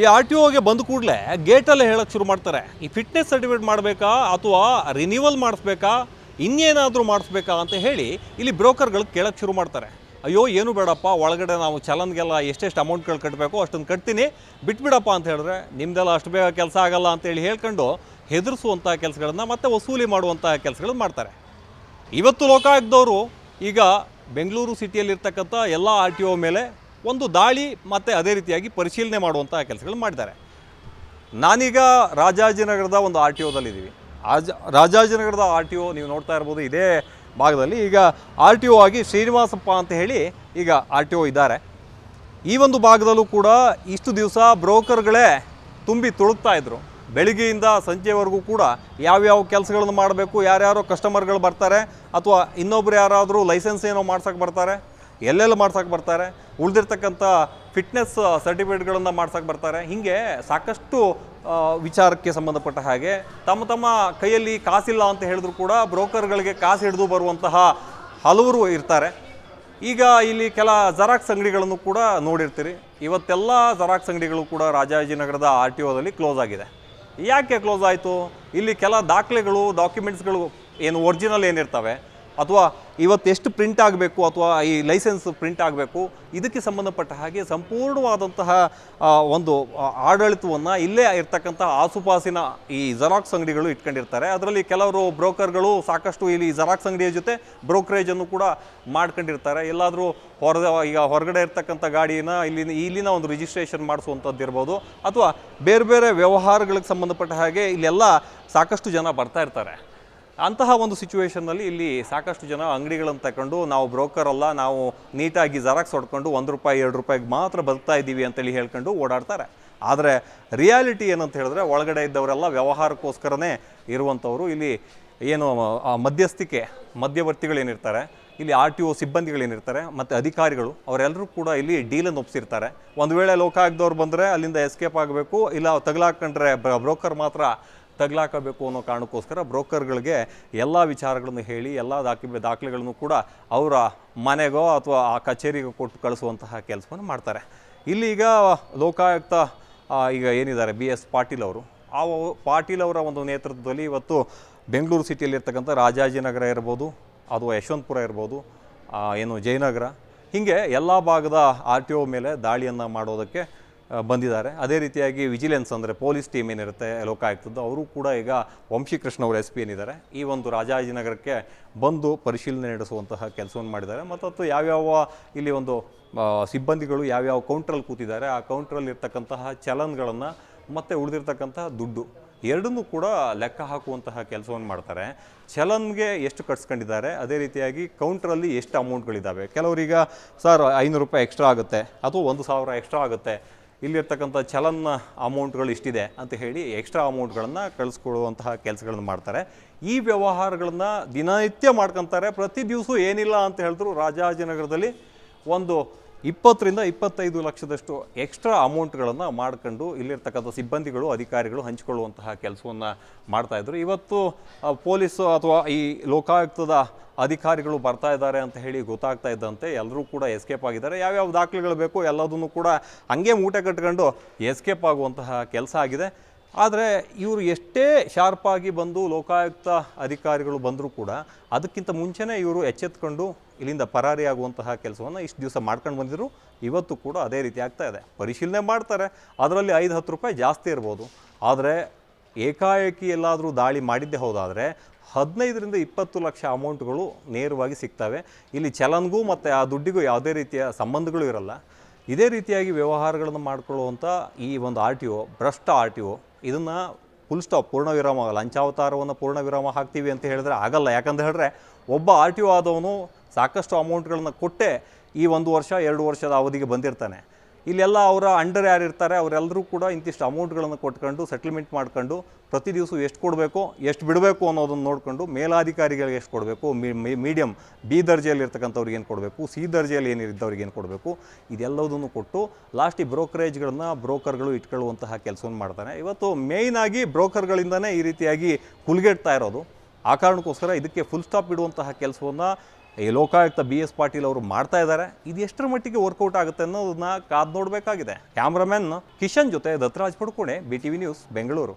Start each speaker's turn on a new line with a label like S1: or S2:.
S1: ಈ R T ಒಗೆ ಬಂದ ಕೂಡಲೇ ಗೇಟಲ್ಲೇ ಹೇಳಕ್ಕೆ ಶುರು ಮಾಡ್ತಾರೆ. ಈ ಫಿಟ್ನೆಸ್ ಸರ್ಟಿಫಿಕೇಟ್ ಮಾಡಬೇಕಾ ಅಥವಾ ರಿನ್ಯೂವಲ್ ಮಾಡಿಸ್ಬೇಕಾ? ಇನ್ನೇನಾದರೂ ಮಾಡಿಸ್ಬೇಕಾ ಅಂತ ಹೇಳಿ ಇಲ್ಲಿ ಬ್ರೋಕರ್ಗಳು ಕೇಳಕ್ಕೆ ಶುರು ಮಾಡ್ತಾರೆ. ಅಯ್ಯೋ, ಏನು ಬೇಡಪ್ಪ, ಒಳಗಡೆ ನಾವು ಚಲನ್ಗೆಲ್ಲ ಎಷ್ಟೆಷ್ಟು ಅಮೌಂಟ್ಗಳು ಕಟ್ಟಬೇಕು ಅಷ್ಟೊಂದು ಕಟ್ತೀನಿ. ಬಿಟ್ಬಿಡಪ್ಪ ಅಂತ ಹೇಳಿದ್ರೆ ನಿಮ್ಮದೆಲ್ಲ ಅಷ್ಟು ಬೇಗ ಕೆಲಸ ಆಗಲ್ಲ ಅಂತೇಳಿ ಹೇಳ್ಕೊಂಡು ಹೆದರಿಸುವಂಥ ಕೆಲಸಗಳನ್ನು ಮತ್ತೆ ವಸೂಲಿ ಮಾಡುವಂಥ ಕೆಲಸಗಳನ್ನ ಮಾಡ್ತಾರೆ. ಇವತ್ತು ಲೋಕಾಯುಕ್ತದವರು ಈಗ ಬೆಂಗಳೂರು ಸಿಟಿಯಲ್ಲಿರ್ತಕ್ಕಂಥ ಎಲ್ಲ ಆರ್ ಟಿ ಒ ಮೇಲೆ ಒಂದು ದಾಳಿ ಮತ್ತು ಅದೇ ರೀತಿಯಾಗಿ ಪರಿಶೀಲನೆ ಮಾಡುವಂಥ ಕೆಲಸಗಳು ಮಾಡಿದ್ದಾರೆ. ನಾನೀಗ ರಾಜಾಜಿನಗರದ ಒಂದು ಆರ್ ಟಿ ಒದಲ್ಲಿದ್ದೀವಿ ಆಜ ರಾಜಾಜಿನಗರದ ಆರ್ ಟಿ ಒ ನೀವು ನೋಡ್ತಾ ಇರ್ಬೋದು ಇದೇ ಭಾಗದಲ್ಲಿ. ಈಗ ಆರ್ ಟಿ ಒ ಆಗಿ ಶ್ರೀನಿವಾಸಪ್ಪ ಅಂತ ಹೇಳಿ ಈಗ ಆರ್ ಟಿ ಒ ಇದ್ದಾರೆ. ಈ ಒಂದು ಭಾಗದಲ್ಲೂ ಕೂಡ ಇಷ್ಟು ದಿವಸ ಬ್ರೋಕರ್ಗಳೇ ತುಂಬಿ ತುಳುಕ್ತಾ ಇದ್ದರು ಬೆಳಿಗ್ಗೆಯಿಂದ ಸಂಜೆವರೆಗೂ ಕೂಡ ಯಾವ್ಯಾವ ಕೆಲಸಗಳನ್ನು ಮಾಡಬೇಕು, ಯಾರ್ಯಾರೋ ಕಸ್ಟಮರ್ಗಳು ಬರ್ತಾರೆ, ಅಥವಾ ಇನ್ನೊಬ್ರು ಯಾರಾದರೂ ಲೈಸೆನ್ಸ್ ಏನೋ ಮಾಡ್ಸೋಕ್ಕೆ ಬರ್ತಾರೆ ಎಲ್ಲೆಲ್ಲಿ ಮಾಡ್ಸೋಕೆ ಬರ್ತಾರೆ. ಉಳಿದಿರ್ತಕ್ಕಂಥ ಫಿಟ್ನೆಸ್ ಸರ್ಟಿಫಿಕೇಟ್ಗಳನ್ನು ಮಾಡ್ಸೋಕೆ ಬರ್ತಾರೆ. ಹೀಗೆ ಸಾಕಷ್ಟು ವಿಚಾರಕ್ಕೆ ಸಂಬಂಧಪಟ್ಟ ಹಾಗೆ ತಮ್ಮ ತಮ್ಮ ಕೈಯಲ್ಲಿ ಕಾಸಿಲ್ಲ ಅಂತ ಹೇಳಿದ್ರು ಕೂಡ ಬ್ರೋಕರ್ಗಳಿಗೆ ಕಾಸು ಹಿಡಿದು ಬರುವಂತಹ ಹಲವರು ಇರ್ತಾರೆ. ಈಗ ಇಲ್ಲಿ ಕೆಲ ಜರಾಕ್ಸ್ ಅಂಗಡಿಗಳನ್ನು ಕೂಡ ನೋಡಿರ್ತೀರಿ. ಇವತ್ತೆಲ್ಲ ಜರಾಕ್ಸ್ ಅಂಗಡಿಗಳು ಕೂಡ ರಾಜಾಜಿನಗರದ ಆರ್ ಟಿ ಒದಲ್ಲಿ ಕ್ಲೋಸ್ ಆಗಿದೆ. ಯಾಕೆ ಕ್ಲೋಸ್ ಆಯಿತು? ಇಲ್ಲಿ ಕೆಲ ದಾಖಲೆಗಳು ಡಾಕ್ಯುಮೆಂಟ್ಸ್ಗಳು ಏನು ಒರಿಜಿನಲ್ ಏನಿರ್ತವೆ. ಅಥವಾ ಇವತ್ತು ಎಷ್ಟು ಪ್ರಿಂಟ್ ಆಗಬೇಕು ಅಥವಾ ಈ ಲೈಸೆನ್ಸ್ ಪ್ರಿಂಟ್ ಆಗಬೇಕು, ಇದಕ್ಕೆ ಸಂಬಂಧಪಟ್ಟ ಹಾಗೆ ಸಂಪೂರ್ಣವಾದಂತಹ ಒಂದು ಆಡಳಿತವನ್ನು ಇಲ್ಲೇ ಇರ್ತಕ್ಕಂಥ ಆಸುಪಾಸಿನ ಈ ಜೆರಾಕ್ಸ್ ಅಂಗಡಿಗಳು ಇಟ್ಕೊಂಡಿರ್ತಾರೆ. ಅದರಲ್ಲಿ ಕೆಲವರು ಬ್ರೋಕರ್ಗಳು ಸಾಕಷ್ಟು ಇಲ್ಲಿ ಜೆರಾಕ್ಸ್ ಅಂಗಡಿಯ ಜೊತೆ ಬ್ರೋಕರೇಜನ್ನು ಕೂಡ ಮಾಡ್ಕೊಂಡಿರ್ತಾರೆ. ಎಲ್ಲಾದರೂ ಹೊರದ, ಈಗ ಹೊರಗಡೆ ಇರ್ತಕ್ಕಂಥ ಗಾಡಿನ ಇಲ್ಲಿನ ಇಲ್ಲಿನ ಒಂದು ರಿಜಿಸ್ಟ್ರೇಷನ್ ಮಾಡಿಸುವಂಥದ್ದು ಇರ್ಬೋದು, ಅಥವಾ ಬೇರೆ ಬೇರೆ ವ್ಯವಹಾರಗಳಿಗೆ ಸಂಬಂಧಪಟ್ಟ ಹಾಗೆ ಇಲ್ಲೆಲ್ಲ ಸಾಕಷ್ಟು ಜನ ಬರ್ತಾ ಇರ್ತಾರೆ. ಅಂತಹ ಒಂದು ಸಿಚುವೇಶನ್ನಲ್ಲಿ ಇಲ್ಲಿ ಸಾಕಷ್ಟು ಜನ ಅಂಗಡಿಗಳನ್ನು ತಗೊಂಡು ನಾವು ಬ್ರೋಕರ್ ಅಲ್ಲ, ನಾವು ನೀಟಾಗಿ ಜರಾಕ್ಸ್ ಹೊಡ್ಕೊಂಡು ಒಂದು ರೂಪಾಯಿ, ಎರಡು ರೂಪಾಯಿಗೆ ಮಾತ್ರ ಬದುಕ್ತಾ ಇದ್ದೀವಿ ಅಂತೇಳಿ ಹೇಳ್ಕೊಂಡು ಓಡಾಡ್ತಾರೆ. ಆದರೆ ರಿಯಾಲಿಟಿ ಏನಂತ ಹೇಳಿದ್ರೆ ಒಳಗಡೆ ಇದ್ದವರೆಲ್ಲ ವ್ಯವಹಾರಕ್ಕೋಸ್ಕರನೇ ಇರುವಂಥವ್ರು ಇಲ್ಲಿ ಏನು ಮಧ್ಯಸ್ಥಿಕೆ ಮಧ್ಯವರ್ತಿಗಳೇನಿರ್ತಾರೆ ಇಲ್ಲಿ ಆರ್ ಟಿ ಒ ಸಿಬ್ಬಂದಿಗಳೇನಿರ್ತಾರೆ ಮತ್ತು ಅಧಿಕಾರಿಗಳು, ಅವರೆಲ್ಲರೂ ಕೂಡ ಇಲ್ಲಿ ಡೀಲನ್ನು ಒಪ್ಸಿರ್ತಾರೆ. ಒಂದು ವೇಳೆ ಲೋಕ ಆಗ್ದವ್ರು ಬಂದರೆ ಅಲ್ಲಿಂದ ಎಸ್ಕೇಪ್ ಆಗಬೇಕು, ಇಲ್ಲ ತಗಲಾಕೊಂಡ್ರೆ ಬ್ರೋಕರ್ ಮಾತ್ರ ತಗಲಾಕಬೇಕು ಅನ್ನೋ ಕಾರಣಕ್ಕೋಸ್ಕರ ಬ್ರೋಕರ್ಗಳಿಗೆ ಎಲ್ಲ ವಿಚಾರಗಳನ್ನು ಹೇಳಿ, ಎಲ್ಲ ದಾಖಲೆ ದಾಖಲೆಗಳನ್ನು ಕೂಡ ಅವರ ಮನೆಗೋ ಅಥವಾ ಆ ಕಚೇರಿಗೋ ಕೊಟ್ಟು ಕಳಿಸುವಂತಹ ಕೆಲಸವನ್ನು ಮಾಡ್ತಾರೆ. ಇಲ್ಲಿ ಈಗ ಲೋಕಾಯುಕ್ತ ಈಗ ಏನಿದ್ದಾರೆ ಬಿ ಎಸ್ ಪಾಟೀಲ್ ಅವರು, ಆ ಪಾಟೀಲ್ ಅವರ ಒಂದು ನೇತೃತ್ವದಲ್ಲಿ ಇವತ್ತು ಬೆಂಗಳೂರು ಸಿಟಿಯಲ್ಲಿರ್ತಕ್ಕಂಥ ರಾಜಾಜಿನಗರ ಇರ್ಬೋದು, ಅಥವಾ ಯಶವಂತಪುರ ಇರ್ಬೋದು ಏನು ಜಯನಗರ, ಹೀಗೆ ಎಲ್ಲ ಭಾಗದ ಆರ್ ಟಿ ಒ ಮೇಲೆ ದಾಳಿಯನ್ನು ಮಾಡೋದಕ್ಕೆ ಬಂದಿದ್ದಾರೆ. ಅದೇ ರೀತಿಯಾಗಿ ವಿಜಿಲೆನ್ಸ್ ಅಂದರೆ ಪೊಲೀಸ್ ಟೀಮ್ ಏನಿರುತ್ತೆ, ಲೋಕಾಯುಕ್ತದ್ದು, ಅವರು ಕೂಡ ಈಗ ವಂಶಿಕೃಷ್ಣ ಅವರು ಎಸ್ ಪಿ ಏನಿದ್ದಾರೆ, ಈ ಒಂದು ರಾಜಾಜಿನಗರಕ್ಕೆ ಬಂದು ಪರಿಶೀಲನೆ ನಡೆಸುವಂತಹ ಕೆಲಸವನ್ನು ಮಾಡಿದ್ದಾರೆ. ಮತ್ತು ಯಾವ್ಯಾವ ಇಲ್ಲಿ ಒಂದು ಸಿಬ್ಬಂದಿಗಳು ಯಾವ್ಯಾವ ಕೌಂಟ್ರಲ್ಲಿ ಕೂತಿದ್ದಾರೆ, ಆ ಕೌಂಟ್ರಲ್ಲಿ ಇರ್ತಕ್ಕಂತಹ ಚಲನ್ಗಳನ್ನು ಮತ್ತು ಉಳಿದಿರ್ತಕ್ಕಂತಹ ದುಡ್ಡು, ಎರಡನ್ನೂ ಕೂಡ ಲೆಕ್ಕ ಹಾಕುವಂತಹ ಕೆಲಸವನ್ನು ಮಾಡ್ತಾರೆ. ಚಲನ್ಗೆ ಎಷ್ಟು ಕಟ್ಸ್ಕೊಂಡಿದ್ದಾರೆ, ಅದೇ ರೀತಿಯಾಗಿ ಕೌಂಟ್ರಲ್ಲಿ ಎಷ್ಟು ಅಮೌಂಟ್ಗಳಿದ್ದಾವೆ ಕೆಲವರೀಗ, ಸರ್, ಐನೂರು ರೂಪಾಯಿ ಎಕ್ಸ್ಟ್ರಾ ಆಗುತ್ತೆ, ಅಥವಾ ಒಂದು ಸಾವಿರ ಎಕ್ಸ್ಟ್ರಾ ಆಗುತ್ತೆ ಇಲ್ಲಿರ್ತಕ್ಕಂಥ ಚಲನ್ ಅಮೌಂಟ್ಗಳು ಇಷ್ಟಿದೆ ಅಂತ ಹೇಳಿ ಎಕ್ಸ್ಟ್ರಾ ಅಮೌಂಟ್ಗಳನ್ನು ಕಳಿಸ್ಕೊಡುವಂತಹ ಕೆಲಸಗಳನ್ನು ಮಾಡ್ತಾರೆ. ಈ ವ್ಯವಹಾರಗಳನ್ನು ದಿನನಿತ್ಯ ಮಾಡ್ಕೊತಾರೆ. ಪ್ರತಿ ದಿವಸ ಏನಿಲ್ಲ ಅಂತ ಹೇಳಿದ್ರು ರಾಜಾಜಿನಗರದಲ್ಲಿ ಒಂದು ಇಪ್ಪತ್ತರಿಂದ ಇಪ್ಪತ್ತೈದು ಲಕ್ಷದಷ್ಟು ಎಕ್ಸ್ಟ್ರಾ ಅಮೌಂಟ್ಗಳನ್ನು ಮಾಡ್ಕೊಂಡು ಇಲ್ಲಿರ್ತಕ್ಕಂಥ ಸಿಬ್ಬಂದಿಗಳು, ಅಧಿಕಾರಿಗಳು ಹಂಚಿಕೊಳ್ಳುವಂತಹ ಕೆಲಸವನ್ನು ಮಾಡ್ತಾಯಿದ್ರು ಇವತ್ತು ಪೊಲೀಸು ಅಥವಾ ಈ ಲೋಕಾಯುಕ್ತದ ಅಧಿಕಾರಿಗಳು ಬರ್ತಾ ಇದ್ದಾರೆ ಅಂತ ಹೇಳಿ ಗೊತ್ತಾಗ್ತಾ ಇದ್ದಂತೆ ಎಲ್ಲರೂ ಕೂಡ ಎಸ್ಕೇಪ್ ಆಗಿದ್ದಾರೆ. ಯಾವ್ಯಾವ ದಾಖಲೆಗಳು ಬೇಕು ಎಲ್ಲದನ್ನು ಕೂಡ ಹಂಗೆ ಮೂಟೆ ಕಟ್ಕೊಂಡು ಎಸ್ಕೇಪ್ ಆಗುವಂತಹ ಕೆಲಸ ಆಗಿದೆ. ಆದರೆ ಇವರು ಎಷ್ಟೇ ಶಾರ್ಪಾಗಿ ಬಂದು ಲೋಕಾಯುಕ್ತ ಅಧಿಕಾರಿಗಳು ಬಂದರೂ ಕೂಡ ಅದಕ್ಕಿಂತ ಮುಂಚೆನೇ ಇವರು ಎಚ್ಚೆತ್ಕೊಂಡು ಇಲ್ಲಿಂದ ಪರಾರಿಯಾಗುವಂತಹ ಕೆಲಸವನ್ನು ಇಷ್ಟು ದಿವಸ ಮಾಡ್ಕೊಂಡು ಬಂದಿದ್ರು. ಇವತ್ತು ಕೂಡ ಅದೇ ರೀತಿ ಆಗ್ತಾ ಇದೆ. ಪರಿಶೀಲನೆ ಮಾಡ್ತಾರೆ. ಅದರಲ್ಲಿ ಐದು ಹತ್ತು ರೂಪಾಯಿ ಜಾಸ್ತಿ ಇರ್ಬೋದು. ಆದರೆ ಏಕಾಏಕಿ ಎಲ್ಲಾದರೂ ದಾಳಿ ಮಾಡಿದ್ದೇ ಹೋದಾದರೆ ಹದಿನೈದರಿಂದ ಇಪ್ಪತ್ತು ಲಕ್ಷ ಅಮೌಂಟ್ಗಳು ನೇರವಾಗಿ ಸಿಗ್ತವೆ. ಇಲ್ಲಿ ಚಲನ್ಗೂ ಮತ್ತು ಆ ದುಡ್ಡಿಗೂ ಯಾವುದೇ ರೀತಿಯ ಸಂಬಂಧಗಳು ಇರಲ್ಲ. ಇದೇ ರೀತಿಯಾಗಿ ವ್ಯವಹಾರಗಳನ್ನು ಮಾಡಿಕೊಳ್ಳುವಂಥ ಈ ಒಂದು ಆರ್ ಟಿ ಒ, ಭ್ರಷ್ಟ ಆರ್ ಟಿ ಒ, ಇದನ್ನು ಫುಲ್ ಸ್ಟಾಪ್ ಪೂರ್ಣ ವಿರಾಮ, ಲಂಚಾವತಾರವನ್ನು ಪೂರ್ಣ ವಿರಾಮ ಹಾಕ್ತೀವಿ ಅಂತ ಹೇಳಿದ್ರೆ ಆಗಲ್ಲ. ಯಾಕಂತ ಹೇಳಿದ್ರೆ ಒಬ್ಬ ಆರ್ ಟಿ ಒ ಆದವನು ಸಾಕಷ್ಟು ಅಮೌಂಟ್ಗಳನ್ನು ಕೊಟ್ಟೆ ಈ ಒಂದು ವರ್ಷ, ಎರಡು ವರ್ಷದ ಅವಧಿಗೆ ಬಂದಿರ್ತಾನೆ. ಇಲ್ಲೆಲ್ಲ ಅವರ ಅಂಡರ್ ಯಾರು ಇರ್ತಾರೆ ಅವರೆಲ್ಲರೂ ಕೂಡ ಇಂತಿಷ್ಟು ಅಮೌಂಟ್ಗಳನ್ನು ಕೊಟ್ಕೊಂಡು ಸೆಟಲ್ಮೆಂಟ್ ಮಾಡ್ಕೊಂಡು, ಪ್ರತಿ ದಿವಸ ಎಷ್ಟು ಕೊಡಬೇಕು, ಎಷ್ಟು ಬಿಡಬೇಕು ಅನ್ನೋದನ್ನು ನೋಡಿಕೊಂಡು ಮೇಲಾಧಿಕಾರಿಗಳಿಗೆ ಎಷ್ಟು ಕೊಡಬೇಕು ಮೀಡಿಯಂ ಬಿ ದರ್ಜೆಯಲ್ಲಿ ಇರ್ತಕ್ಕಂಥವ್ರಿಗೆ ಏನು ಕೊಡಬೇಕು ಸಿ ದರ್ಜೆಯಲ್ಲಿ ಏನಿದ್ದವ್ರಿಗೆ ಏನು ಕೊಡಬೇಕು, ಇದೆಲ್ಲದನ್ನು ಕೊಟ್ಟು ಲಾಸ್ಟ್ ಈ ಬ್ರೋಕರೇಜ್ಗಳನ್ನ ಬ್ರೋಕರ್ಗಳು ಇಟ್ಕೊಳ್ಳುವಂತಹ ಕೆಲಸವನ್ನು ಮಾಡ್ತಾನೆ ಇವತ್ತು ಮೇಯ್ನ್ ಆಗಿ ಬ್ರೋಕರ್ಗಳಿಂದನೇ ಈ ರೀತಿಯಾಗಿ ಹುಲ್ಗೆಡ್ತಾ ಇರೋದು. ಆ ಕಾರಣಕ್ಕೋಸ್ಕರ ಇದಕ್ಕೆ ಫುಲ್ ಸ್ಟಾಪ್ ಇಡುವಂತಹ ಕೆಲಸವನ್ನು ಈ ಲೋಕಾಯುಕ್ತ ಬಿ ಎಸ್ ಪಾಟೀಲ್ ಅವರು ಮಾಡ್ತಾ ಇದ್ದಾರೆ. ಇದು ಎಷ್ಟರ ಮಟ್ಟಿಗೆ ವರ್ಕೌಟ್ ಆಗುತ್ತೆ ಅನ್ನೋದನ್ನ ಕಾದು ನೋಡಬೇಕಾಗಿದೆ. ಕ್ಯಾಮ್ರಾಮನ್ ಕಿಶನ್ ಜೊತೆ Dattaraj Padkone B T V news Bengaluru.